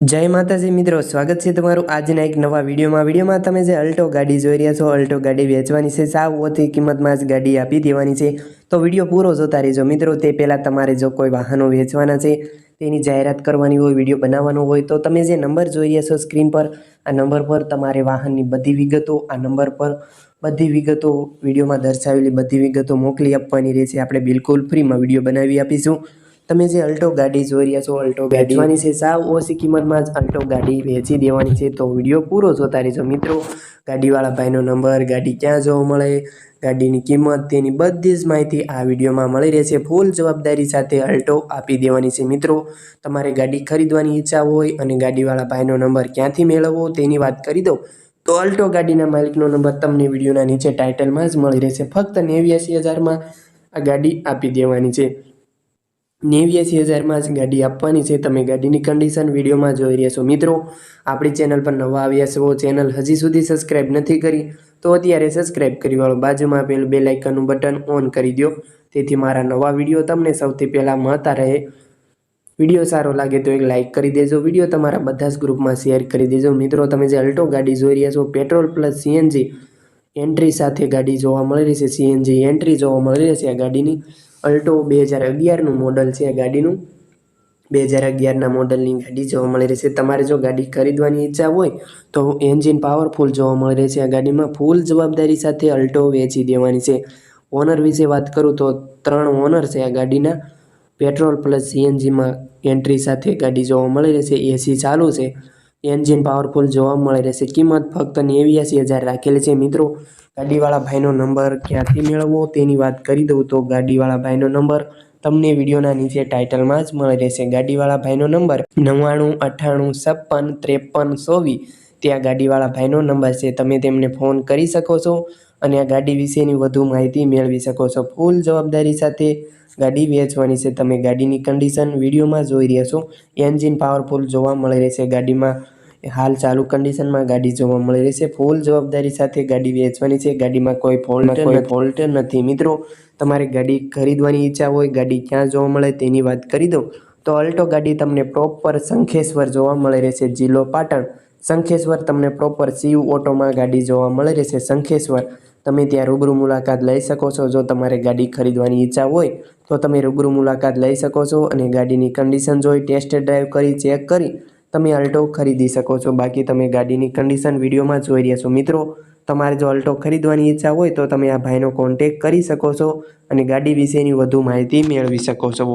જય માતાજી મિત્રો, સ્વાગત છે તમારું આજના એક નવા વિડીયોમાં. વિડીયોમાં તમે જે અલ્ટો ગાડી જોઈ રહ્યા છો, અલ્ટો ગાડી વેચવાની છે, સાવ ઓછી કિંમતમાં જ ગાડી આપી દેવાની છે. તો વીડિયો પૂરો જોતા રહેજો મિત્રો, તે પહેલાં તમારે જો કોઈ વાહનો વેચવાના છે, તેની જાહેરાત કરવાની હોય, વીડિયો બનાવવાનો હોય, તો તમે જે નંબર જોઈ રહ્યા છો સ્ક્રીન પર, આ નંબર પર તમારે વાહનની બધી વિગતો, આ નંબર પર બધી વિગતો વિડીયોમાં દર્શાવેલી બધી વિગતો મોકલી આપવાની રહેશે. આપણે બિલકુલ ફ્રીમાં વીડિયો બનાવી આપીશું. તમે જે અલ્ટો ગાડી જોઈ રહ્યા છો, અલ્ટો વેચવાની છે, સાવ ઓછી કિંમતમાં જ અલ્ટો ગાડી વેચી દેવાની છે. તો વીડિયો પૂરો જોતા રહેજો મિત્રો. ગાડીવાળા ભાઈનો નંબર, ગાડી ક્યાં જોવા મળે, ગાડીની કિંમત, તેની બધી જ માહિતી આ વિડીયોમાં મળી રહેશે. ફૂલ જવાબદારી સાથે અલ્ટો આપી દેવાની છે મિત્રો. તમારે ગાડી ખરીદવાની ઈચ્છા હોય અને ગાડીવાળા ભાઈનો નંબર ક્યાંથી મેળવવો તેની વાત કરી દો તો અલ્ટો ગાડીના માલિકનો નંબર તમને વિડીયોના નીચે ટાઇટલમાં જ મળી રહેશે. ફક્ત નેવ્યાસી હજારમાં આ ગાડી આપી દેવાની છે. નેવ્યાસી હજારમાં જ ગાડી આપવાની છે. તમે ગાડીની કન્ડિશન વિડીયોમાં જોઈ રહ્યા છો. મિત્રો, આપણી ચેનલ પર નવા આવ્યા છો ચેનલ હજી સુધી સબસ્ક્રાઈબ નથી કરી, તો અત્યારે સબસ્ક્રાઈબ કરી વાળો બાજુમાં આપેલું બે લાઇકનનું બટન ઓન કરી દો તેથી મારા નવા વીડિયો તમને સૌથી પહેલાં મળતા રહે. વીડિયો સારો લાગે તો એક લાઇક કરી દેજો. વીડિયો તમારા બધા જ ગ્રુપમાં શેર કરી દેજો. મિત્રો, તમે જે અલ્ટો ગાડી જોઈ રહ્યા છો, પેટ્રોલ પ્લસ સીએનજી એન્ટ્રી સાથે ગાડી જોવા મળી રહી છે. સીએનજી એન્ટ્રી જોવા મળી રહી છે આ ગાડીની. અલ્ટો બે હજાર અગિયારનું મોડલ છે આ ગાડીનું. બે હજાર અગિયારના મોડલની ગાડી જોવા મળી રહેશે તમારે જો ગાડી ખરીદવાની ઈચ્છા હોય તો એન્જિન પાવરફુલ જોવા મળી રહેશે આ ગાડીમાં. ફૂલ જવાબદારી સાથે અલ્ટો વેચી દેવાની છે. ઓનર વિશે વાત કરું તો ત્રણ ઓનર છે આ ગાડીના. પેટ્રોલ પ્લસ સીએનજીમાં એન્ટ્રી સાથે ગાડી જોવા મળી રહેશે એસી ચાલુ છે. એન્જિન પાવરફુલ જોવા મળી રહેશે. કિંમત ફક્ત નેવ્યાસી હજાર રાખેલી છે. મિત્રો, ગાડીવાળા ભાઈનો નંબર ક્યાંથી મેળવવો તેની વાત કરી દઉં તો ગાડીવાળા ભાઈનો નંબર તમને વિડીયોના નીચે ટાઇટલમાં જ મળી રહેશે. ગાડીવાળા ભાઈનો નંબર નવ્વાણું, અઠ્ઠાણું, છપ્પન, ત્રેપન, ચોવીસ. ત્યાં ગાડીવાળા ભાઈનો નંબર છે. તમે તેમને ફોન કરી શકો છો અને આ ગાડી વિશેની વધુ માહિતી મેળવી શકો છો. ફૂલ જવાબદારી સાથે ગાડી વેચવાની છે. તમે ગાડીની કન્ડિશન વિડીયોમાં જોઈ રહ્યા છો. એન્જિન પાવરફુલ જોવા મળી રહેશે. ગાડીમાં હાલ ચાલુ કન્ડિશનમાં ગાડી જોવા મળી રહેશે ફૂલ જવાબદારી સાથે ગાડી વેચવાની છે. ગાડીમાં કોઈ ફોલ્ટ કોઈ ફોલ્ટ નથી. મિત્રો તમારે ગાડી ખરીદવાની ઈચ્છા હોય ગાડી ક્યાં જોવા મળે તેની વાત કરી દો તો અલ્ટો ગાડી તમને પ્રોપર શંખેશ્વર જોવા મળી રહેશે જિલ્લો પાટણ. શંખેશ્વર તમને પ્રોપર સીયુ ઓટોમાં ગાડી જોવા મળી રહેશે શંખેશ્વર. તમે ત્યાં રૂબરૂ મુલાકાત લઈ શકો છો. જો તમારે ગાડી ખરીદવાની ઈચ્છા હોય તો તમે રૂબરૂ મુલાકાત લઈ શકો છો અને ગાડીની કન્ડિશન જોઈ ટેસ્ટ ડ્રાઈવ કરી ચેક કરી તમે અલ્ટો ખરીદી શકો છો. બાકી તમે ગાડીની કન્ડિશન વિડીયોમાં જોઈ રહ્યા છો. મિત્રો, તમારે જો અલ્ટો ખરીદવાની ઈચ્છા હોય તો તમે આ ભાઈનો કોન્ટેક કરી શકો છો અને ગાડી વિશેની વધુ માહિતી મેળવી શકો છો.